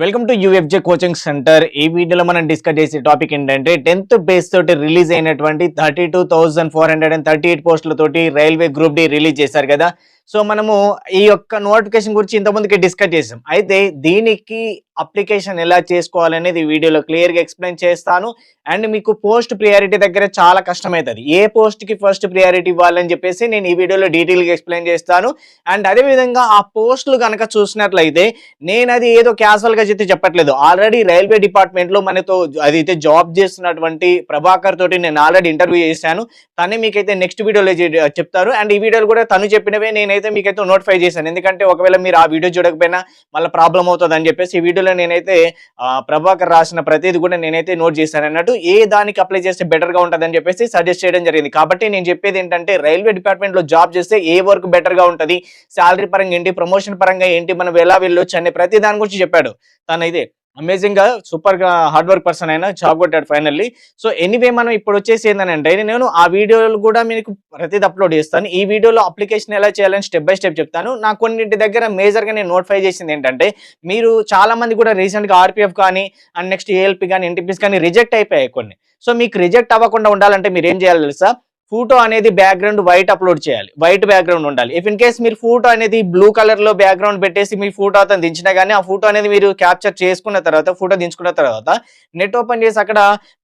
Welcome to UFJ coaching centre ఈ వీడియోలో మనం డిస్కస్ చేసే టాపిక్ ఏంటంటే టెన్త్ బేస్ తోటి రిలీజ్ అయినటువంటి thirty two thousand four hundred and thirty eight పోస్టులతోటి railway group D release చేశారు కదా. సో మనము ఈ యొక్క నోటిఫికేషన్ గురించి ఇంతకుముందుకే డిస్కస్ చేసాం. అయితే దీనికి అప్లికేషన్ ఎలా చేసుకోవాలనేది వీడియోలో క్లియర్గా ఎక్స్ప్లెయిన్ చేస్తాను. అండ్ మీకు పోస్ట్ ప్రియారిటీ దగ్గర చాలా కష్టమవుతుంది. ఏ పోస్ట్కి ఫస్ట్ ప్రియారిటీ ఇవ్వాలని చెప్పేసి నేను ఈ వీడియోలో డీటెయిల్గా ఎక్స్ప్లెయిన్ చేస్తాను. అండ్ అదేవిధంగా ఆ పోస్టులు కనుక చూసినట్లయితే నేను అది ఏదో క్యాజువల్గా చెప్తే చెప్పట్లేదు. ఆల్రెడీ రైల్వే డిపార్ట్మెంట్లో మనతో అది అయితే జాబ్ చేస్తున్నటువంటి ప్రభాకర్ తోటి నేను ఆల్రెడీ ఇంటర్వ్యూ చేశాను. తనే మీకైతే నెక్స్ట్ వీడియోలో చెప్తారు. అండ్ ఈ వీడియోలు కూడా తను చెప్పినవే నేనైతే మీకైతే నోటిఫై చేశాను. ఎందుకంటే ఒకవేళ మీరు ఆ వీడియో చూడకపోయినా మళ్ళీ ప్రాబ్లం అవుతుంది అని చెప్పేసి ఈ వీడియోలో నేనైతే ఆ, ప్రభాకర్ రాసిన ప్రతిది కూడా నేనైతే నోట్ చేశాను. అన్నట్టు ఏ దానికి అప్లై చేస్తే బెటర్గా చెప్పేసి సజెస్ట్ చేయడం జరిగింది. కాబట్టి నేను చెప్పేది ఏంటంటే రైల్వే డిపార్ట్మెంట్లో జాబ్ చేస్తే ఏ వర్క్ బెటర్గా ఉంటుంది? శాలరీ పరంగా ఏంటి? ప్రమోషన్ పరంగా ఏంటి? మనం ఎలా వెళ్ళొచ్చు? అనే ప్రతి దాని గురించి చెప్పాడు. తనైతే అమేజింగ్గా సూపర్గా హార్డ్ వర్క్ పర్సన్ అయినా జాబ్ కొట్టాడు ఫైనల్లీ సో ఎనీవే మనం ఇప్పుడు వచ్చేసి ఏంటంటే నేను ఆ వీడియోలు కూడా మీకు ప్రతిది అప్లోడ్ చేస్తాను. ఈ వీడియోలో అప్లికేషన్ ఎలా చేయాలని స్టెప్ బై స్టెప్ చెప్తాను. నా కొన్నింటి దగ్గర మేజర్గా నేను నోటిఫై చేసింది ఏంటంటే మీరు చాలా మంది కూడా రీసెంట్గా ఆర్పిఎఫ్ కానీ అండ్ నెక్స్ట్ ఏఎల్పి కానీ ఎన్టీపీస్ కానీ రిజెక్ట్ అయిపోయాయి కొన్ని. సో మీకు రిజెక్ట్ అవ్వకుండా ఉండాలంటే మీరు ఏం చేయాలి తెలుసా? ఫోటో అనేది బ్యాక్గ్రౌండ్ వైట్ అప్లోడ్ చేయాలి. వైట్ బ్యాక్గ్రౌండ్ ఉండాలి. ఇఫ్ ఇన్ కేస్ మీరు ఫోటో అనేది బ్లూ కలర్లో బ్యాక్గ్రౌండ్ పెట్టేసి మీ ఫోటో అతను దించినా కానీ ఆ ఫోటో అనేది మీరు క్యాప్చర్ చేసుకున్న తర్వాత ఫోటో దించుకున్న తర్వాత నెట్ ఓపెన్ చేసి అక్కడ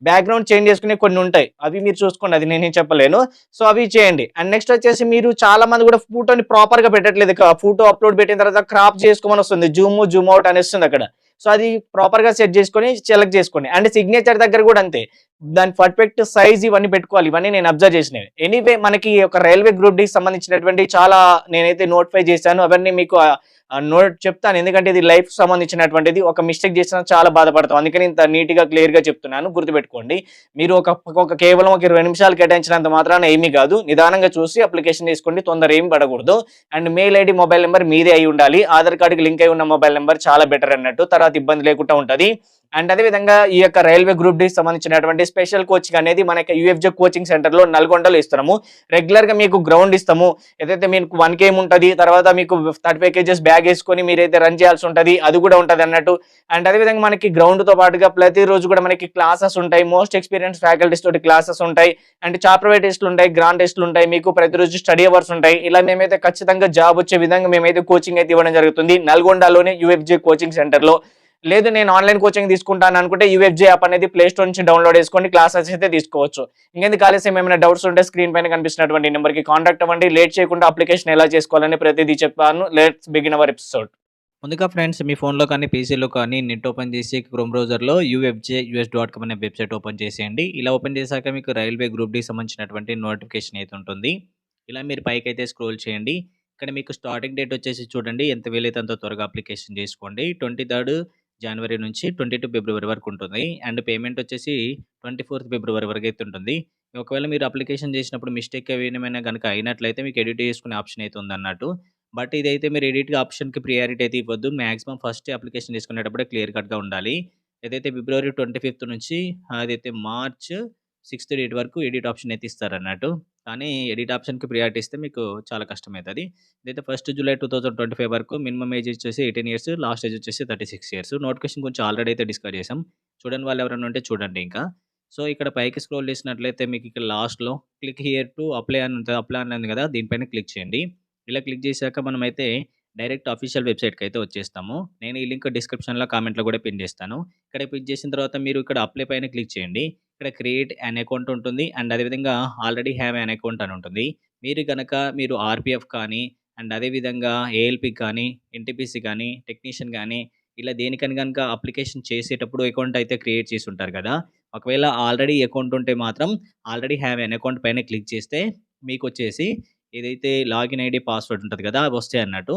బ్యాక్గ్రౌండ్ చేంజ్ చేసుకునే కొన్ని ఉంటాయి. అవి మీరు చూసుకోండి. అది నేను చెప్పలేను. సో అవి చేయండి. అండ్ నెక్స్ట్ వచ్చేసి మీరు చాలా మంది కూడా ఫోటోని ప్రాపర్గా పెట్టట్లేదు. ఫోటో అప్లోడ్ పెట్టిన తర్వాత క్రాప్ చేసుకోమని వస్తుంది. జూమ్ జూమ్ అవుట్ అని వస్తుంది అక్కడ. సో అది ప్రాపర్గా సెట్ చేసుకొని సెలెక్ట్ చేసుకోండి. అండ్ సిగ్నేచర్ దగ్గర కూడా అంతే. దాని పర్ఫెక్ట్ సైజ్ ఇవన్నీ పెట్టుకోవాలి. ఇవన్నీ నేను అబ్జర్వ్ చేసినవి. ఎనీవే మనకి ఒక రైల్వే గ్రూప్ డి సంబంధించినటువంటి చాలా నేనైతే నోటిఫై చేశాను. అవన్నీ మీకు నోట్ చెప్తాను. ఎందుకంటే ఇది లైఫ్ సంబంధించినటువంటిది. ఒక మిస్టేక్ చేసినా చాలా బాధపడతాం. అందుకని ఇంత నీట్గా క్లియర్గా చెప్తున్నాను. గుర్తుపెట్టుకోండి. మీరు ఒక ఒక కేవలం ఒక ఇరవై నిమిషాలు కేటాయించినంత మాత్రాన ఏమీ కాదు. నిదానంగా చూసి అప్లికేషన్ తీసుకోండి. తొందర ఏమి పడకూడదు. And mail ID mobile number మీదే అయి ఉండాలి. ఆధార్ కార్డుకి లింక్ అయి ఉన్న మొబైల్ నెంబర్ చాలా బెటర్ అన్నట్టు. తర్వాత ఇబ్బంది లేకుండా ఉంటుంది. అండ్ అదే విధంగా ఈ యొక్క రైల్వే గ్రూప్ డి సంబంధించినటువంటి స్పెషల్ కోచింగ్ అనేది మన యొక్క యూఎఫ్జే కోచింగ్ సెంటర్లో నల్గొండలో ఇస్తున్నాము. రెగ్యులర్గా మీకు గ్రౌండ్ ఇస్తాము. ఏదైతే మీకు వన్ కేమ్ ఉంటుంది తర్వాత మీకు థర్టీ ఫైవ్ కేజెస్ బ్యాగ్ వేసుకొని మీరైతే రన్ చేయాల్సి ఉంటుంది అది కూడా ఉంటుంది అన్నట్టు. అండ్ అదే విధంగా మనకి గ్రౌండ్తో పాటుగా ప్రతిరోజు కూడా మనకి క్లాసెస్ ఉంటాయి. మోస్ట్ ఎక్స్పీరియన్స్ ఫ్యాకల్టీస్ తోటి క్లాసెస్ ఉంటాయి. అండ్ చాప్టర్ టెస్ట్లు ఉంటాయి గ్రాండ్ టెస్ట్లు ఉంటాయి. మీకు ప్రతిరోజు స్టడీ అవర్స్ ఉంటాయి. ఇలా మేమైతే ఖచ్చితంగా జాబ్ వచ్చే విధంగా మేమైతే కోచింగ్ అయితే ఇవ్వడం జరుగుతుంది నల్గొండలోనే యూఎఫ్జే కోచింగ్ సెంటర్లో. లేదు నేను ఆన్లైన్ కోచింగ్ తీసుకుంటాను అనుకుంటే యూఎఫ్జే యాప్ అనేది ప్లే స్టోర్ నుంచి డౌన్లోడ్ చేసుకొని క్లాసెస్ అయితే తీసుకోవచ్చు. ఇంకెందుకు ఆలస్యం ఏమైనా డౌట్స్ ఉంటే స్క్రీన్ పైన కనిపిస్తున్నటువంటి నెంబర్కి కాంటాక్ట్ అవ్వండి. లేట్ చేయకుండా అప్లికేషన్ ఎలా చేసుకోవాలని ప్రతిదీ చెప్పాను. లెట్స్ బిగిన్ అవర్ ఎపిసోడ్ ముందుగా ఫ్రెండ్స్ మీ ఫోన్లో కానీ పీసీలో కానీ నెట్ ఓపెన్ చేసి క్రోమ్ బ్రౌజర్లో యూఎఫ్జే యూఎస్ డాట్ కామ్ అనే వెబ్సైట్ ఓపెన్ చేసేయండి. ఇలా ఓపెన్ చేశాక మీకు రైల్వే గ్రూప్ డి సంబంధించినటువంటి నోటిఫికేషన్ అయితే ఉంటుంది. ఇలా మీరు పైకి అయితే స్క్రోల్ చేయండి. ఇక్కడ మీకు స్టార్టింగ్ డేట్ వచ్చేసి చూడండి. ఎంత వీలైతే అంత త్వరగా అప్లికేషన్ చేసుకోండి. ట్వంటీ థర్డ్ జనవరి నుంచి ట్వంటీ టూ ఫిబ్రవరి వరకు ఉంటుంది. అండ్ పేమెంట్ వచ్చేసి ట్వంటీ ఫోర్త్ ఫిబ్రవరి వరకు అయితే ఉంటుంది. ఒకవేళ మీరు అప్లికేషన్ చేసినప్పుడు మిస్టేక్ ఏమైనా కనుక అయినట్లయితే మీకు ఎడిట్ చేసుకునే ఆప్షన్ అయితే ఉందన్నట్టు. బట్ ఇదైతే మీరు ఎడిట్ ఆప్షన్కి ప్రియారిటీ అయితే ఇవ్వద్దు. మ్యాక్సిమం ఫస్ట్ అప్లికేషన్ తీసుకునేటప్పుడే క్లియర్ కట్గా ఉండాలి. ఏదైతే ఫిబ్రవరి ట్వంటీ ఫిఫ్త్ నుంచి అదైతే మార్చ్ సిక్స్త్ డేట్ వరకు ఎడిట్ ఆప్షన్ అయితే ఇస్తారన్నట్టు. కానీ ఎడిట్ ఆప్షన్కి ప్రియారిటీ ఇస్తే మీకు చాలా కష్టమవుతుంది ఇదైతే first July two thousand twenty five వరకు మినిమం ఏజ్ వచ్చేసి ఎయిటీన్ ఇయర్స్ లాస్ట్ ఏజ్ వచ్చేసి థర్టీ సిక్స్ ఇయర్స్. నోటిఫికేషన్ కొంచెం ఆల్రెడీ అయితే డిస్కస్ చేసాం చూడండి వాళ్ళు ఎవరైనా ఉంటే చూడండి ఇంకా. సో ఇక్కడ పైకి స్క్రోల్ చేసినట్లయితే మీకు ఇక్కడ లాస్ట్లో క్లిక్ హియర్ టు అప్లై అని ఉంటుంది. అప్లై అని ఉంది కదా దీనిపైన క్లిక్ చేయండి. ఇలా క్లిక్ చేశాక మనమైతే డైరెక్ట్ అఫీషియల్ వెబ్సైట్కి అయితే వచ్చేస్తాము. నేను ఈ లింక్ డిస్క్రిప్షన్లో కామెంట్లో కూడా పిన్ చేస్తాను. ఇక్కడ పిన్ చేసిన తర్వాత మీరు ఇక్కడ అప్లై పైన క్లిక్ చేయండి. ఇక్కడ క్రియేట్ అన్ అకౌంట్ ఉంటుంది. అండ్ అదేవిధంగా ఆల్రెడీ హ్యావ్ అన్ అకౌంట్ అని ఉంటుంది. మీరు కనుక మీరు ఆర్పిఎఫ్ కానీ అండ్ అదేవిధంగా ఏఎల్పి కానీ ఎన్టీపీసీ కానీ టెక్నీషియన్ కానీ ఇలా దేనికని కనుక అప్లికేషన్ చేసేటప్పుడు అకౌంట్ అయితే క్రియేట్ చేసి ఉంటారు కదా. ఒకవేళ ఆల్రెడీ అకౌంట్ ఉంటే మాత్రం ఆల్రెడీ హ్యావ్ అన్ అకౌంట్ పైన క్లిక్ చేస్తే మీకు వచ్చేసి ఏదైతే లాగిన్ ఐడి పాస్వర్డ్ ఉంటుంది కదా అవి వస్తాయి అన్నట్టు.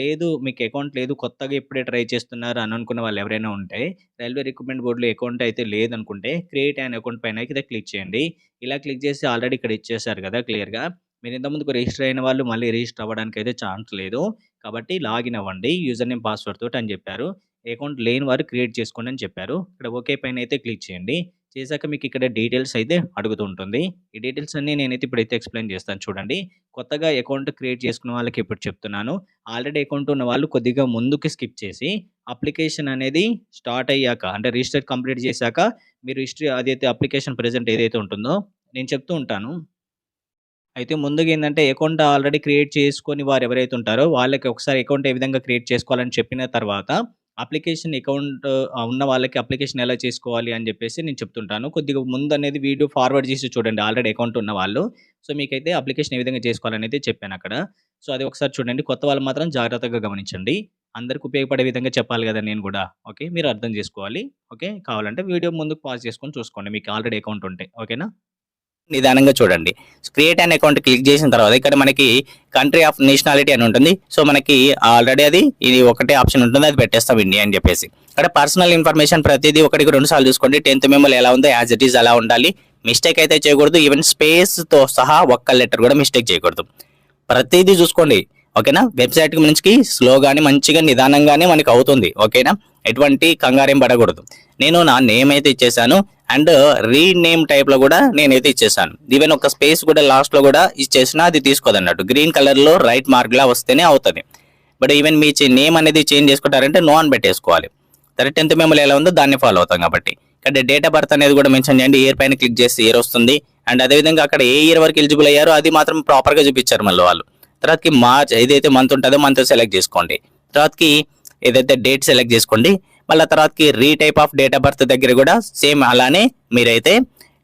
లేదు మీకు అకౌంట్ లేదు కొత్తగా ఇప్పుడే ట్రై చేస్తున్నారు అని అనుకున్న వాళ్ళు ఎవరైనా ఉంటే రైల్వే రిక్రూట్మెంట్ బోర్డులో అకౌంట్ అయితే లేదనుకుంటే క్రియేట్ అండ్ అకౌంట్ పైన అయితే క్లిక్ చేయండి. ఇలా క్లిక్ చేసి ఆల్రెడీ ఇక్కడ ఇచ్చేసారు కదా క్లియర్గా మీరు ఇంతకుముందుకు రిజిస్టర్ అయిన వాళ్ళు మళ్ళీ రిజిస్టర్ అవ్వడానికి అయితే ఛాన్స్ లేదు. కాబట్టి లాగిన్ అవ్వండి యూజర్ నేమ్ పాస్వర్డ్ తోటి అని చెప్పారు. అకౌంట్ లేని వారు క్రియేట్ చేసుకోండి అని చెప్పారు. ఇక్కడ ఓకే పైన అయితే క్లిక్ చేయండి. చేశాక మీకు ఇక్కడ డీటెయిల్స్ అయితే అడుగుతూ ఉంటుంది. ఈ డీటెయిల్స్ అన్నీ నేనైతే ఇప్పుడైతే ఎక్స్‌ప్లెయిన్ చేస్తాను చూడండి. కొత్తగా అకౌంట్ క్రియేట్ చేసుకున్న వాళ్ళకి ఇప్పుడు చెప్తున్నాను. ఆల్రెడీ అకౌంట్ ఉన్న వాళ్ళు కొద్దిగా ముందుకు స్కిప్ చేసి అప్లికేషన్ అనేది స్టార్ట్ అయ్యాక అంటే రిజిస్టర్ కంప్లీట్ చేశాక మీరు హిస్టరీ అదైతే అప్లికేషన్ ప్రజెంట్ ఏదైతే ఉంటుందో నేను చెప్తూ ఉంటాను. అయితే ముందుగా ఏంటంటే అకౌంట్ ఆల్రెడీ క్రియేట్ చేసుకొని వారు ఎవరైతే ఉంటారో వాళ్ళకి ఒకసారి అకౌంట్ ఏ విధంగా క్రియేట్ చేసుకోవాలని చెప్పిన తర్వాత అప్లికేషన్ అకౌంట్ ఉన్న వాళ్ళకి అప్లికేషన్ ఎలా చేసుకోవాలి అని చెప్పేసి నేను చెప్తుంటాను. కొద్దిగా ముందు అనేది వీడియో ఫార్వర్డ్ చేసి చూడండి ఆల్రెడీ అకౌంట్ ఉన్న వాళ్ళు. సో, మీకైతే అప్లికేషన్ ఏ విధంగా చేసుకోవాలనేది చెప్పాను అక్కడ సో, అది ఒకసారి చూడండి. కొత్త వాళ్ళు మాత్రం జాగ్రత్తగా గమనించండి. అందరికి ఉపయోగపడే విధంగా చెప్పాలి కదా నేను కూడా ఓకే. మీరు అర్థం చేసుకోవాలి. ఓకే. కావాలంటే వీడియో ముందుకు పాజ్ చేసుకొని చూసుకోండి. మీకు ఆల్రెడీ అకౌంట్ ఉంటే. ఓకేనా? నిదానంగా చూడండి. క్రియేట్ అన్ అకౌంట్ క్లిక్ చేసిన తర్వాత ఇక్కడ మనకి కంట్రీ ఆఫ్ నేషనాలిటీ అని ఉంటుంది. సో, మనకి ఆల్రెడీ అది ఇది ఒకటే ఆప్షన్ ఉంటుంది. అది పెట్టేస్తాం ఇండియా అని చెప్పేసి. ఇక్కడ పర్సనల్ ఇన్ఫర్మేషన్ ప్రతిదీ ఒకటికి రెండు సార్లు చూసుకోండి. 10థ్ మెమోలో ఎలా ఉందో యాజ్ ఇట్ ఈజ్ అలా ఉండాలి. మిస్టేక్ అయితే చేయకూడదు. ఈవెన్ స్పేస్‌తో సహా ఒక్క లెటర్ కూడా మిస్టేక్ చేయకూడదు. ప్రతిదీ చూసుకోండి. ఓకేనా? వెబ్‌సైట్‌కి నుంచి స్లోగానే మంచిగా నిదానంగానే మనకి అవుతుంది. ఓకేనా? ఎటువంటి కంగారేం పడకూడదు. నేను నా నేమ్ అయితే ఇచ్చేసాను. అండ్ రీనేమ్ టైప్‌లో కూడా నేనైతే ఇచ్చేసాను. ఈవెన్ ఒక స్పేస్ కూడా లాస్ట్‌లో కూడా ఇచ్చేసినా అది తీసుకోదన్నట్టు. గ్రీన్ కలర్‌లో రైట్ మార్క్‌లా వస్తేనే అవుతుంది బట్ ఈవెన్ మీ చే నేమ్ అనేది చేంజ్ చేసుకుంటారంటే నో అని పెట్టేసుకోవాలి. సరే టెన్త్ మెమరీ ఎలా ఉందో దాన్ని ఫాలో అవుతాం కాబట్టి. ఇక్కడ డేట్ ఆఫ్ బర్త్ అనేది కూడా మెన్షన్ చేయండి. ఇయర్ పైన క్లిక్ చేస్తే ఇయర్ వస్తుంది. అండ్ అదేవిధంగా అక్కడ ఏ ఇయర్ వరకు ఎలిజిబుల్ అయ్యారో అది మాత్రం ప్రాపర్‌గా చూపించారు మళ్ళీ వాళ్ళు. తర్వాతకి మార్చ్ ఏదైతే మంత్ ఉంటుందో మంత్ సెలెక్ట్ చేసుకోండి. తర్వాతకి ఏదైతే డేట్ సెలెక్ట్ చేసుకోండి. మళ్ళీ తర్వాతకి retype of date of birth దగ్గర కూడా సేమ్ అలానే మీరైతే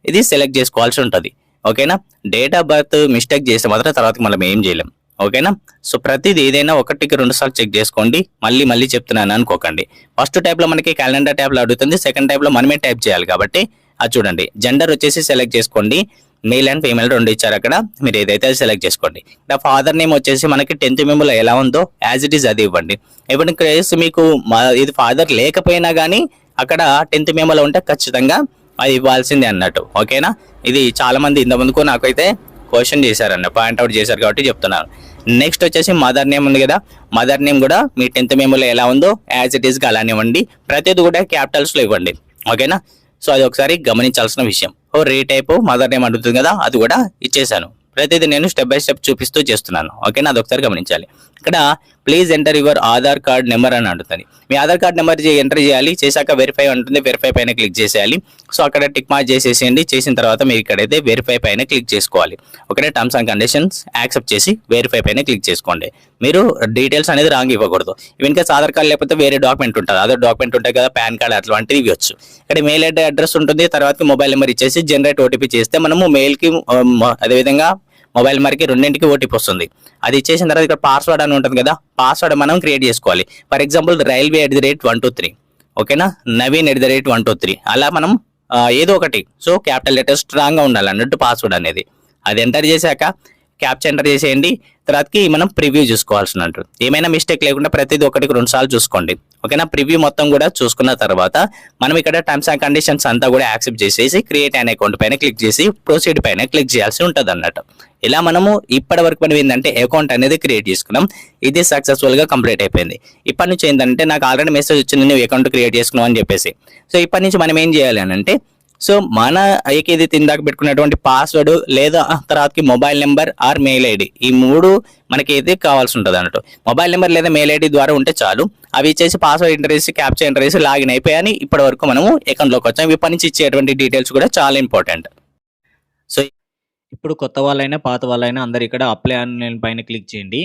ఇది సెలెక్ట్ చేసుకోవాల్సి ఉంటుంది ఓకేనా? డేట్ ఆఫ్ బర్త్ మిస్టేక్ చేస్తే మాత్రం తర్వాత మనం ఏం చేయలేం. ఓకేనా? సో, ప్రతిది ఏదైనా ఒకటికి రెండు సార్లు చెక్ చేసుకోండి. మళ్ళీ మళ్ళీ చెప్తున్నాను అనుకోకండి. ఫస్ట్ టైప్లో మనకి క్యాలెండర్ ట్యాబ్‌లో అడుగుతుంది. సెకండ్ టైప్లో మనమే టైప్ చేయాలి కాబట్టి అది చూడండి. జెండర్ వచ్చేసి సెలెక్ట్ చేసుకోండి. మేల్ అండ్ ఫీమేల్ రెండు ఇచ్చారు అక్కడ. మీరు ఏదైతే అది సెలెక్ట్ చేసుకోండి. ఇక్కడ ఫాదర్ నేమ్ వచ్చేసి మనకి 10థ్ మెమోలో ఎలా ఉందో యాజ్ ఇట్ ఈజ్ అది ఇవ్వండి. ఇప్పుడు ఇక్కడ మీకు ఇది ఫాదర్ లేకపోయినా కానీ అక్కడ 10థ్ మెమోలో ఉంటే ఖచ్చితంగా అది ఇవ్వాల్సిందే అన్నట్టు. ఓకేనా? ఇది చాలా మంది ఇంతకుముందుకు నాకైతే క్వశ్చన్ చేశారన్న పాయింట్ చేశారు కాబట్టి చెప్తున్నాను. నెక్స్ట్ వచ్చేసి మదర్ నేమ్ ఉంది కదా! మదర్ నేమ్ కూడా మీ 10థ్ మెమోలో ఎలా ఉందో యాజ్ ఇట్ ఈజ్‌గా అలానే ఇవ్వండి. ప్రతిది కూడా క్యాపిటల్స్‌లో ఇవ్వండి. ఓకేనా? సో, అది ఒకసారి గమనించాల్సిన విషయం. ఓ రీ టైప్ మదర్ నేమ్ అడుగుతుంది కదా! అది కూడా ఇచ్చేసాను. ప్రతిది నేను స్టెప్ బై స్టెప్ చూపిస్తూ చేస్తున్నాను. ఓకేనా? అదొకసారి గమనించాలి. ఇక్కడ please enter your Aadhaar card number అని అంటుంది మీ ఆధార్ కార్డ్ నెంబర్ ఎంటర్ చేయాలి. చేశాక వెరిఫై ఉంటుంది. వెరిఫై పైన క్లిక్ చేసేయాలి. సో, అక్కడ టిక్ మార్క్ చేసేసేయండి. చేసిన తర్వాత మీరు ఇక్కడైతే వెరిఫై పైన క్లిక్ చేసుకోవాలి. ఓకేనా? టర్మ్స్ అండ్ కండిషన్స్ యాక్సెప్ట్ చేసి వెరిఫై పైన క్లిక్ చేసుకోండి. మీరు డీటెయిల్స్ అనేది రాంగ్ ఇవ్వకూడదు. ఇన్ ఆధార్ కార్డ్ లేకపోతే వేరే డాక్యుమెంట్ ఉంటుంది. అదర్ డాక్యుమెంట్ ఉంటాయి కదా! పాన్ కార్డ్ అట్లాంటివి ఇవ్వచ్చు. ఇక్కడ మెయిల్ అడ్రస్ ఉంటుంది. తర్వాత మొబైల్ నెంబర్ ఇచ్చేసి జనరేట్ ఓటీపీ చేస్తే మనము మెయిల్‌కి um, అదేవిధంగా మొబైల్ నెంబర్‌కి రెండింటికి ఓటీపీ వస్తుంది. అది ఇచ్చేసిన తర్వాత ఇక్కడ పాస్వర్డ్ అని ఉంటుంది కదా! పాస్వర్డ్ మనం క్రియేట్ చేసుకోవాలి. For example railway at the rate 123 ఓకేనా? నవీన్ ఎట్ ది రేట్ 123 అలా మనం ఏదో ఒకటి సో, క్యాపిటల్ లెటర్ స్ట్రాంగ్‌గా ఉండాలి అన్నట్టు పాస్వర్డ్ అనేది. అది ఎంటర్ చేశాక క్యాప్చా ఎంటర్ చేసేయండి. తర్వాతకి మనం ప్రివ్యూ చూసుకోవాల్సినట్టు. ఏమైనా మిస్టేక్ లేకుండా ప్రతిదీ ఒకటికి రెండుసార్లు చూసుకోండి. ఓకేనా? ప్రివ్యూ మొత్తం కూడా చూసుకున్న తర్వాత మనం ఇక్కడ టర్మ్స్ అండ్ కండిషన్స్ అంతా కూడా యాక్సెప్ట్ చేసేసి క్రియేట్ అన్ అకౌంట్ పైన క్లిక్ చేసి ప్రొసీడ్ పైన క్లిక్ చేయాల్సి ఉంటుంది అన్నట్టు ఇలా మనము ఇప్పటి వరకు మనం ఏంటంటే అకౌంట్ అనేది క్రియేట్ చేసుకున్నాం. ఇది సక్సెస్‌ఫుల్‌గా కంప్లీట్ అయిపోయింది. ఇప్పటి నుంచి ఏంటంటే నాకు ఆల్రెడీ మెసేజ్ వచ్చింది నువ్వు అకౌంట్ క్రియేట్ చేసుకున్నావు అని చెప్పేసి. సో, ఇప్పటి నుంచి మనం ఏం చేయాలి అంటే సో, మన ఏదైతే ఇందాక పెట్టుకున్నటువంటి పాస్వర్డ్ లేదా తర్వాతకి mobile number or mail ID ఈ మూడు మనకి అయితే కావాల్సి ఉంటుంది అన్నట్టు. మొబైల్ నెంబర్ లేదా మెయిల్ ఐడి ద్వారా ఉంటే చాలు. అవి ఇచ్చేసి పాస్వర్డ్ ఎంటర్ చేసి క్యాప్చర్ ఎంటర్ చేసి లాగిన్ అయిపోయాని ఇప్పటి వరకు మనము అకౌంట్‌లోకి వచ్చాం. ఇప్పటి నుంచి ఇచ్చేటువంటి డీటెయిల్స్ కూడా చాలా ఇంపార్టెంట్. ఇప్పుడు కొత్త వాళ్ళైనా, పాత వాళ్ళైనా అందరు ఇక్కడ అప్లై ఆన్‌లైన్ పైన క్లిక్ చేయండి.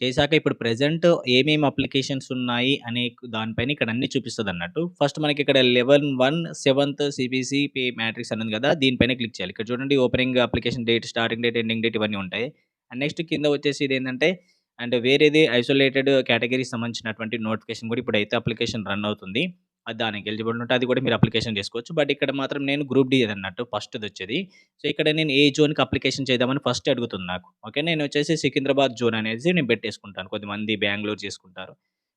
చేశాక ఇప్పుడు ప్రెజెంట్ ఏమేమి అప్లికేషన్స్ ఉన్నాయి అనే దానిపైన ఇక్కడ అన్ని చూపిస్తుంది అన్నట్టు ఫస్ట్ మనకి ఇక్కడ eleven one seventh CBC pay matrix అన్నది కదా! దీనిపైన క్లిక్ చేయాలి. ఇక్కడ చూడండి opening application date, starting date, ending date ఇవన్నీ ఉంటాయి. అండ్ నెక్స్ట్ కింద వచ్చేసి ఇది ఏంటంటే అండ్ వేరేది ఐసోలేటెడ్ కేటగిరీకి సంబంధించినటువంటి నోటిఫికేషన్ కూడా ఇప్పుడైతే అప్లికేషన్ రన్ అవుతుంది. అది దానికి ఎలిజిబుల్ ఉంటే అది కూడా మీరు అప్లికేషన్ చేసుకోవచ్చు. బట్ ఇక్కడ మాత్రం నేను గ్రూప్ డి అన్నట్టు ఫస్ట్‌ది వచ్చేది. సో, ఇక్కడ నేను ఏ జోన్‌కి అప్లికేషన్ చేద్దామని ఫస్ట్ అడుగుతుంది నాకు. ఓకే. నేను వచ్చేసి సికింద్రాబాద్ జోన్ అనేది నేను పెట్టేసుకుంటాను. కొద్దిమంది బెంగళూరు చేసుకుంటారు.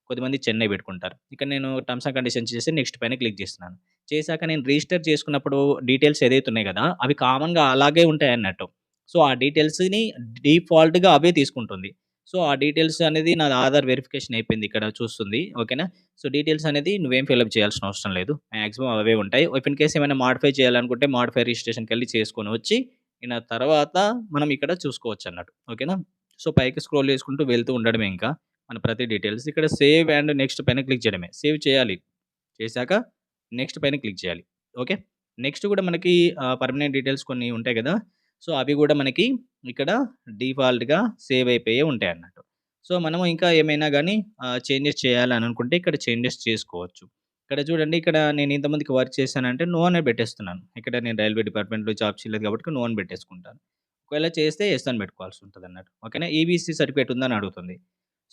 కొద్దిమంది చెన్నై పెట్టుకుంటారు. ఇక్కడ నేను టర్మ్స్ అండ్ కండిషన్స్ చేసి నెక్స్ట్ పైన క్లిక్ చేస్తున్నాను. చేశాక నేను రిజిస్టర్ చేసుకున్నప్పుడు డీటెయిల్స్ ఏదైతే ఉన్నాయి కదా! అవి కామన్‌గా అలాగే ఉంటాయి అన్నట్టు సో, ఆ డీటెయిల్స్‌ని డిఫాల్ట్‌గా అవే తీసుకుంటుంది. సో, ఆ డీటెయిల్స్ అనేది నా ఆధార్ వెరిఫికేషన్ అయిపోయింది ఇక్కడ చూస్తుంది. ఓకేనా? సో, డీటెయిల్స్ అనేది నువ్వేం ఫిలప్ చేయాల్సిన అవసరం లేదు. మాక్సిమం అవే ఉంటాయి. ఇఫ్ ఇన్ కేస్ ఏమైనా మాడిఫై చేయాలనుకుంటే మాడిఫై రిజిస్ట్రేషన్కి వెళ్ళి చేసుకొని వచ్చి, ఇక తర్వాత మనం ఇక్కడ చూసుకోవచ్చు అన్నట్టు ఓకేనా? సో, పైకి స్క్రోల్ చేసుకుంటూ వెళ్తూ ఉండడమే ఇంకా. మన ప్రతి డీటెయిల్స్. ఇక్కడ సేవ్ అండ్ నెక్స్ట్ పైన క్లిక్ చేయడమే. సేవ్ చేయాలి. చేశాక నెక్స్ట్ పైన క్లిక్ చేయాలి. ఓకే. నెక్స్ట్ కూడా మనకి పర్మనెంట్ డీటెయిల్స్ కొన్ని ఉంటాయి కదా! సో, అవి కూడా మనకి ఇక్కడ డిఫాల్ట్‌గా సేవ్ అయిపోయే ఉంటాయన్నట్టు. సో, మనము ఇంకా ఏమైనా కానీ చేంజెస్ చేయాలని అనుకుంటే ఇక్కడ చేంజెస్ చేసుకోవచ్చు. ఇక్కడ చూడండి ఇక్కడ నేను ఇంతమందికి వర్క్ చేశానంటే నో అనే పెట్టేస్తున్నాను. ఇక్కడ నేను రైల్వే డిపార్ట్మెంట్‌లో జాబ్ చేయలేదు కాబట్టి నో అని పెట్టేసుకుంటాను. ఒకవేళ చేస్తే ఎస్ అని పెట్టుకోవాల్సి ఉంటుంది అన్నట్టు ఓకేనా? ఈబీసీ సర్టిఫికేట్ ఉందని అడుగుతుంది.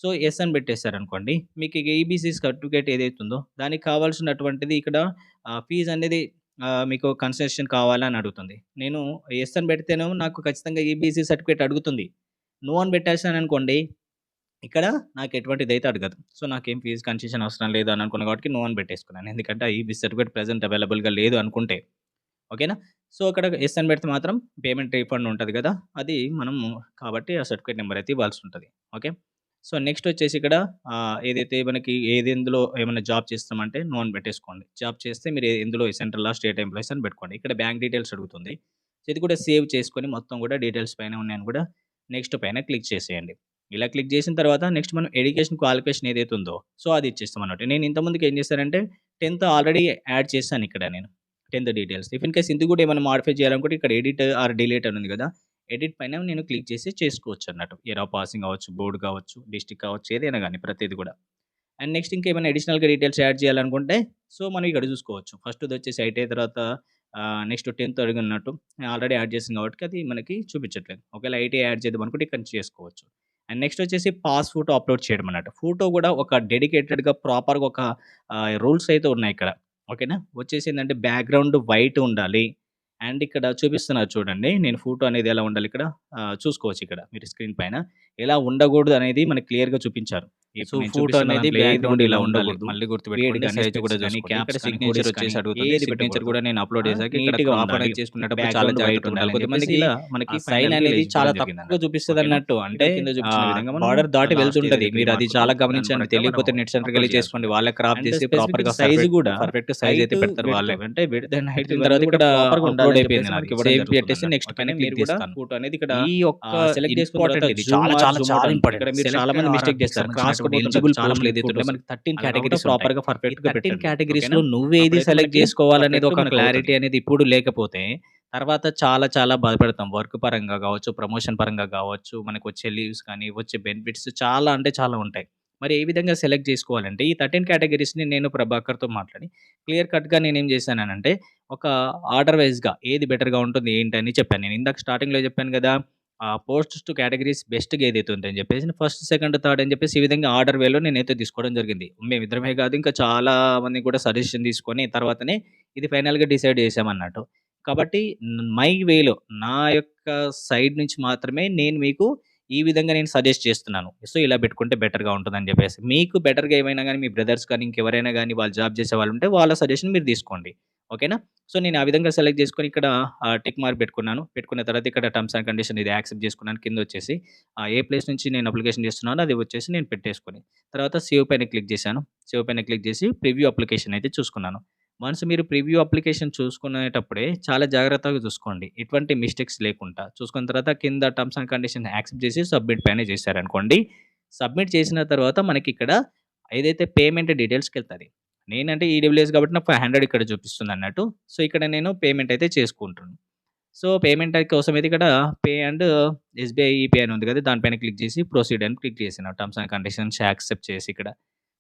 సో, ఎస్ అని పెట్టేసారనుకోండి. మీకు ఇక ఈబీసీ సర్టిఫికేట్ ఏదైతుందో ఉందో దానికి కావాల్సినటువంటిది ఇక్కడ ఫీజు అనేది మీకు కన్సెషన్ కావాలా అని అడుగుతుంది. నేను ఎస్ అని పెడితేనేమో నాకు ఖచ్చితంగా ఈబీసీ సర్టిఫికేట్ అడుగుతుంది. నో అని పెట్టేసాననుకోండి ఇక్కడ నాకు ఎటువంటిదైతే అడగదు. సో, నాకేం ఫీజు కన్సెషన్ అవసరం లేదు అని అనుకున్నా కాబట్టి నో అని పెట్టేసుకున్నాను. ఎందుకంటే ఈబీసీ సర్టిఫికేట్ ప్రెజెంట్ అవైలబుల్‌గా లేదు అనుకుంటే. ఓకేనా? సో, అక్కడ ఎస్ అని పెడితే మాత్రం పేమెంట్ రీఫండ్ ఉంటుంది కదా! అది మనము కాబట్టి ఆ సర్టిఫికేట్ నెంబర్ అయితే ఇవ్వాల్సి ఉంటుంది ఓకే. సో, నెక్స్ట్ వచ్చేసి ఇక్కడ ఏదైతే మనకి ఏది ఎందులో ఏమైనా జాబ్ చేస్తామంటే నోన్ పెట్టేసుకోండి. జాబ్ చేస్తే మీరు ఎందులో సెంట్రలా, స్టేట్ ఎంప్లాయీస్ అని పెట్టుకోండి. ఇక్కడ బ్యాంక్ డీటెయిల్స్ అడుగుతుంది. ఇది కూడా సేవ్ చేసుకొని మొత్తం కూడా డీటెయిల్స్ పైన ఉన్నాయని కూడా నెక్స్ట్ పైన క్లిక్ చేసేయండి. ఇలా క్లిక్ చేసిన తర్వాత నెక్స్ట్ మనం ఎడ్యుకేషన్ క్వాలిఫికేషన్ ఏదైతే ఉందో సో, అది ఇచ్చేస్తాం అన్నట్టు నేను ఇంతకుముందుకు ఏం చేశానంటే 10థ్ ఆల్రెడీ యాడ్ చేశాను ఇక్కడ నేను. 10థ్ డీటెయిల్స్. ఇఫ్ ఇన్ కేస్ ఇందుకు కూడా ఏమైనా మాడిఫై చేయాలనుకుంటే ఇక్కడ ఎడిట్ ఆర్ డిలీట్ అని ఉంది కదా! ఎడిట్ పైన నేను క్లిక్ చేసి చేసుకోవచ్చు అన్నట్టు ఎరా పాసింగ్ అవ్వచ్చు, బోర్డ్ కావచ్చు, డిస్ట్రిక్ట్ కావచ్చు ఏదైనా కానీ ప్రతిది కూడా. అండ్ నెక్స్ట్ ఇంకేమైనా అడిషనల్‌గా డీటెయిల్స్ యాడ్ చేయాలనుకుంటే సో, మనం ఇక్కడ చూసుకోవచ్చు. ఫస్ట్ వచ్చేసి ఐటీఐ తర్వాత ఆహ్, నెక్స్ట్ 10థ్ అడిగినట్టు ఆల్రెడీ యాడ్ చేసింది కాబట్టి అది మనకి చూపించట్లేదు. ఒకవేళ ఐటీఐ యాడ్ చేద్దాం అనుకుంటే ఇక్కడ చేసుకోవచ్చు. అండ్ నెక్స్ట్ వచ్చేసి పాస్ ఫోటో అప్‌లోడ్ చేయడం అన్నట్టు. ఫోటో కూడా ఒక డెడికేటెడ్‌గా ప్రాపర్‌గా ఒక రూల్స్ అయితే ఉన్నాయి ఇక్కడ. ఓకేనా? వచ్చేసి ఏంటంటే బ్యాక్‌గ్రౌండ్ వైట్ ఉండాలి. అండ్ ఇక్కడ చూపిస్తున్నారు చూడండి. నేను ఫోటో అనేది ఎలా ఉండాలి ఇక్కడ చూసుకోవచ్చు ఇక్కడ మీరు స్క్రీన్ పైన. ఎలా ఉండకూడదు అనేది మనకు క్లియర్‌గా చూపించారు. సో, ఫోటో అనేది బ్యాక్‌గ్రౌండ్ ఇలా ఉండాలి. మళ్ళీ గుర్తుపెట్టుకోండి. సైజ్ కూడా ఇక్కడ కానీ, సిగ్నేచర్ వచ్చేసి అడుగుతుంది. సిగ్నేచర్. కూడా నేను అప్‌లోడ్! చేశాక ఇక్కడ. చేసుకునేటప్పుడు చాలా జాగ్రత్తగా ఉండాలి. కొంతమందికి ఇలా మనకి సైన్ అనేది చాలా తక్కువగా తక్కువగా చూపిస్తదన్నట్టు. అంటే కింద చూపించిన విధంగా బార్డర్ దాటి వెళ్తుంటది. మీరు అది చాలా గమనించండి. తెలియకపోతే నెట్ సెంటర్‌కెళ్ళి అప్‌లోడ్ చేసుకోండి. వాళ్ళే క్రాప్ చేసి స్పెసిఫిక్ ప్రాపర్‌గా సైజ్ కూడా పర్ఫెక్ట్ సైజ్ అయితే పెడతారు వాళ్ళే. అంటే విడ్త్ హైట్ తర్వాత ఇక్కడ అప్‌లోడ్ అయిపోయింది. మనకి సేవ్ పెట్టేసి. నెక్స్ట్ పైన మీరు కూడా. ఫోటో అనేది ఇక్కడ ఈ యొక్క సెలెక్ట్ జూమ్ చాలా చాలా చాలా ఇంపార్టెంట్. ఇక్కడ మీరు చాలా మంది మిస్టేక్ చేస్తారు. క్రాస్ సంబంధించినటువంటి కోట్ ఎలిజిబుల్ చాలా పోస్టులు మంది ఏదైతే ఫోటోస్ ఉంటాయో మనకి 13 అలా కేటగరీస్ కాకుండా ఉంటాయి. ప్రాపర్‌గా ఈ పర్ఫెక్ట్‌గా 13 పెట్టండి. కేటగరీస్‌లో ఓకేనా? నువ్వేది సెలెక్ట్ మనకి చేసుకోవాలనేది ఒక మనకు క్లారిటీ. అనేది ఇప్పుడు లేకపోతే తర్వాత చాలా చాలా బాధపడతాం. వర్క్ పరంగా కావచ్చు, ప్రమోషన్ పరంగా కావచ్చు, మనకొచ్చే లీవ్స్ కానీ, వచ్చే బెనిఫిట్స్ చాలా అంటే చాలా ఉంటాయి. మరి ఏ విధంగా సెలెక్ట్ చేసుకోవాలంటే ఈ 13 కేటగరీస్‌ని నేను ప్రభాకర్‌తో మాట్లాడి క్లియర్ కట్‌గా నేనేం చేశాననంటే ఒక ఆర్డర్ వైస్‌గా ఏది బెటర్‌గా ఉంటుంది ఏంటని చెప్పాను. నేను ఇందాక స్టార్టింగ్‌లో చెప్పాను కదా! ఆ పోస్ట్స్ టు కేటగిరీస్ బెస్ట్‌గా ఏదైతే ఉందని చెప్పేసి ఫస్ట్, సెకండ్, థర్డ్ అని చెప్పేసి ఈ విధంగా ఆర్డర్ వేలో నేనైతే తీసుకోవడం జరిగింది. మేమిద్దరమే కాదు ఇంకా చాలా మంది కూడా సజెషన్ తీసుకొని తర్వాతనే ఇది ఫైనల్‌గా డిసైడ్ చేశామన్నట్టు. కాబట్టి మై వేలో నా యొక్క సైడ్ నుంచి మాత్రమే నేను మీకు ఈ విధంగా నేను సజెస్ట్ చేస్తున్నాను. సో, ఇలా పెట్టుకుంటే బెటర్‌గా ఉంటుందని చెప్పేసి. మీకు బెటర్‌గా ఏమైనా కానీ మీ బ్రదర్స్ కానీ, ఇంకెవరైనా కానీ వాళ్ళు జాబ్ చేసే వాళ్ళు ఉంటే వాళ్ళ సజెషన్ మీరు తీసుకోండి. ఓకేనా? సో, నేను ఆ విధంగా సెలెక్ట్ చేసుకొని ఇక్కడ టిక్ మార్క్ పెట్టుకున్నాను. పెట్టుకున్న తర్వాత ఇక్కడ టర్మ్స్ అండ్ కండిషన్ ఇది యాక్సెప్ట్ చేసుకున్నాను. కింద వచ్చేసి ఏ ప్లేస్ నుంచి నేను అప్లికేషన్ చేస్తున్నానో అది వచ్చేసి నేను పెట్టేసుకొని తర్వాత సేవ్ పైన క్లిక్ చేశాను. సేవ్ పైన క్లిక్ చేసి ప్రివ్యూ అప్లికేషన్ అయితే చూసుకున్నాను. వన్స్ మీరు ప్రివ్యూ అప్లికేషన్ చూసుకునేటప్పుడే చాలా జాగ్రత్తగా చూసుకోండి. ఎటువంటి మిస్టేక్స్ లేకుండా. చూసుకున్న తర్వాత కింద టర్మ్స్ అండ్ కండిషన్ యాక్సెప్ట్ చేసి సబ్మిట్ పైన చేశారనుకోండి. సబ్మిట్ చేసిన తర్వాత మనకి ఇక్కడ ఏదైతే పేమెంట్ డీటెయిల్స్కి వెళ్తుంది నేనంటే ఈడబ్ల్యూఎస్ కాబట్టి నాకు 500 ఇక్కడ చూపిస్తుంది అన్నట్టు సో, ఇక్కడ నేను పేమెంట్ అయితే చేసుకుంటాను సో, పేమెంట్ కోసం అయితే ఇక్కడ పే అండ్ ఎస్‌బీఐ ఈపే అని ఉంది కదా! దానిపైన క్లిక్ చేసి ప్రొసీడ్ అని క్లిక్ చేసిన టర్మ్స్ అండ్ కండిషన్స్ యాక్సెప్ట్ చేసి ఇక్కడ.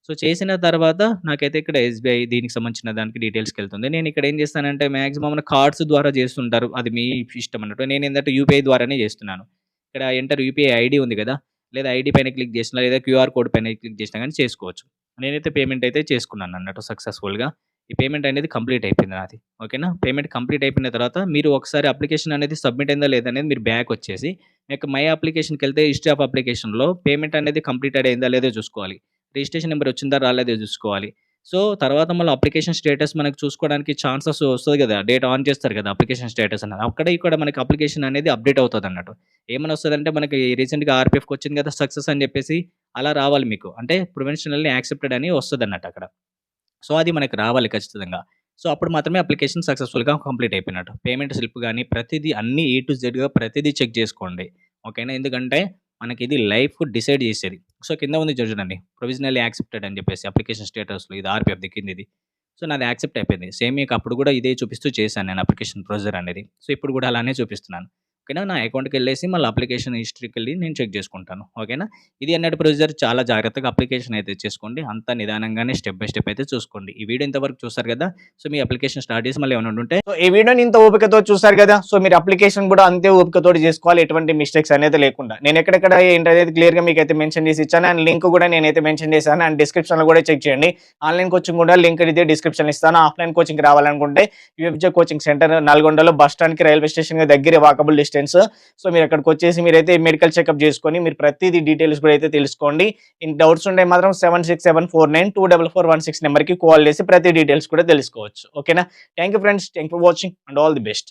సో, చేసిన తర్వాత నాకైతే ఇక్కడ ఎస్‌బీఐ దీనికి సంబంధించిన దానికి డీటెయిల్స్‌కెళ్తుంది. నేను ఇక్కడ ఏం చేస్తానంటే మ్యాక్సిమం కార్డ్స్ ద్వారా చేస్తుంటారు. అది మీ ఇష్టం అన్నట్టు. నేను ఏంటంటే యూపీఐ ద్వారానే చేస్తున్నాను. ఇక్కడ ఎంటర్ యూపీఐ ఐడి ఉంది కదా! లేదా ఐడి పైన క్లిక్ చేసినా లేదా క్యూఆర్ కోడ్ పైన క్లిక్ చేసినా కానీ చేసుకోవచ్చు. నేనైతే పేమెంట్ అయితే చేసుకున్నాను అన్నట్టు సక్సెస్‌ఫుల్‌గా. ఈ పేమెంట్ అనేది కంప్లీట్ అయిపోయింది నాది. ఓకేనా? పేమెంట్ కంప్లీట్ అయిపోయిన తర్వాత మీరు ఒకసారి అప్లికేషన్ అనేది సబ్మిట్ అయిందా లేదా అనేది మీరు బ్యాక్ వచ్చేసి మీకు యొక్క మై అప్లికేషన్‌కెళ్తే హిస్టరీ ఆఫ్ అప్లికేషన్‌లో పేమెంట్ అనేది కంప్లీటెడ్ అయిందా లేదో చూసుకోవాలి. రిజిస్ట్రేషన్ నెంబర్ వచ్చిందా రాలేదో చూసుకోవాలి. సో తర్వాత మళ్ళీ అప్లికేషన్ స్టేటస్ మనకు చూసుకోవడానికి ఛాన్సెస్ వస్తుంది కదా డేట్ ఆన్ చేస్తారు కదా అప్లికేషన్ స్టేటస్ అనేది అక్కడ ఇక్కడ మనకి అప్లికేషన్ అనేది అప్డేట్ అవుతుంది అన్నట్టు. ఏమని వస్తుందంటే మనకి రీసెంట్గా ఆర్పిఎఫ్కి వచ్చింది కదా సక్సెస్ అని చెప్పేసి అలా రావాలి మీకు. అంటే ప్రొవెన్షనల్లీ యాక్సెప్టెడ్ అని వస్తుంది అన్నట్టు అక్కడ. సో అది మనకి రావాలి ఖచ్చితంగా. సో అప్పుడు మాత్రమే అప్లికేషన్ సక్సెస్ఫుల్గా కంప్లీట్ అయిపోయినట్టు. పేమెంట్ స్లిప్ కానీ ప్రతిదీ అన్ని ఏ టు జెడ్గా ప్రతిదీ చెక్ చేసుకోండి. ఓకేనా? ఎందుకంటే మనకి ఇది లైఫ్ డిసైడ్ చేసేది. సో కింద ఉంది చూడండి ప్రొవిజనల్లీ యాక్సెప్టెడ్ అని చెప్పేసి అప్లికేషన్ స్టేటస్లో ఇది ఆర్పిఎఫ్ దిక్కింది ఇది. సో నాది యాక్సెప్ట్ అయిపోయింది. సేమ్ మీకు అప్పుడు కూడా ఇదే చూపిస్తూ చేశాను నేను అప్లికేషన్ ప్రొసీజర్ అనేది. సో ఇప్పుడు కూడా అలానే చూపిస్తున్నాను. ఓకేనా? నా అకౌంట్కి వెళ్ళేసి మళ్ళీ అప్లికేషన్ హిస్టరీకి వెళ్ళి నేను చెక్ చేసుకుంటాను. ఓకేనా? ఇది అన్నట్టు ప్రొసీజర్ చాలా జాగ్రత్తగా అప్లికేషన్ అయితే చేసుకోండి. అంత నిదానంగానే స్టెప్ బై స్టెప్ అయితే చూసుకోండి. ఈ వీడియో ఇంతవరకు చూస్తారు కదా? సో మీ అప్లికేషన్ స్టార్ట్ చేసి మళ్ళీ ఏమైనా ఉంటే సో ఈ వీడియోని ఇంత ఓపికతో చూసారు కదా? సో మీరు అప్లికేషన్ కూడా అంతే ఓపికతో చేసుకోవాలి. ఎటువంటి మిస్టేక్స్ అనేది లేకుండా. నేను ఎక్కడెక్కడ ఏంటనేది క్లియర్గా మీకు అయితే మెన్షన్ చేసి ఇచ్చాను. అండ్ లింక్ కూడా నేనైతే మెన్షన్ చేశాను. అండ్ డిస్క్రిప్షన్లో కూడా చెక్ చేయండి. ఆన్లైన్ కోచింగ్ కూడా లింక్ అయితే డిస్క్రిప్షన్ ఇస్తాను. ఆఫ్లైన్ కోచింగ్ రావాలనుకుంటే యూఎఫ్జే కోచింగ్ సెంటర్ నల్గొండలో బస్ స్టాండ్కి రైల్వే స్టేషన్ దగ్గర వాకబుల్ డిస్టెన్స్ సో మీరు అక్కడికి వచ్చేసి మీరైతే మెడికల్ చెకప్ చేసుకొని మీరు ప్రతిదీ డీటెయిల్స్ కూడా అయితే తెలుసుకోండి. ఇన్ డౌట్స్ ఉంటే మాత్రం seven six seven four nine two double four one six నెంబర్కి కాల్ చేసి ప్రతి డీటెయిల్స్ కూడా తెలుసుకోవచ్చు. ఓకేనా thank you friends thank for watching and all the best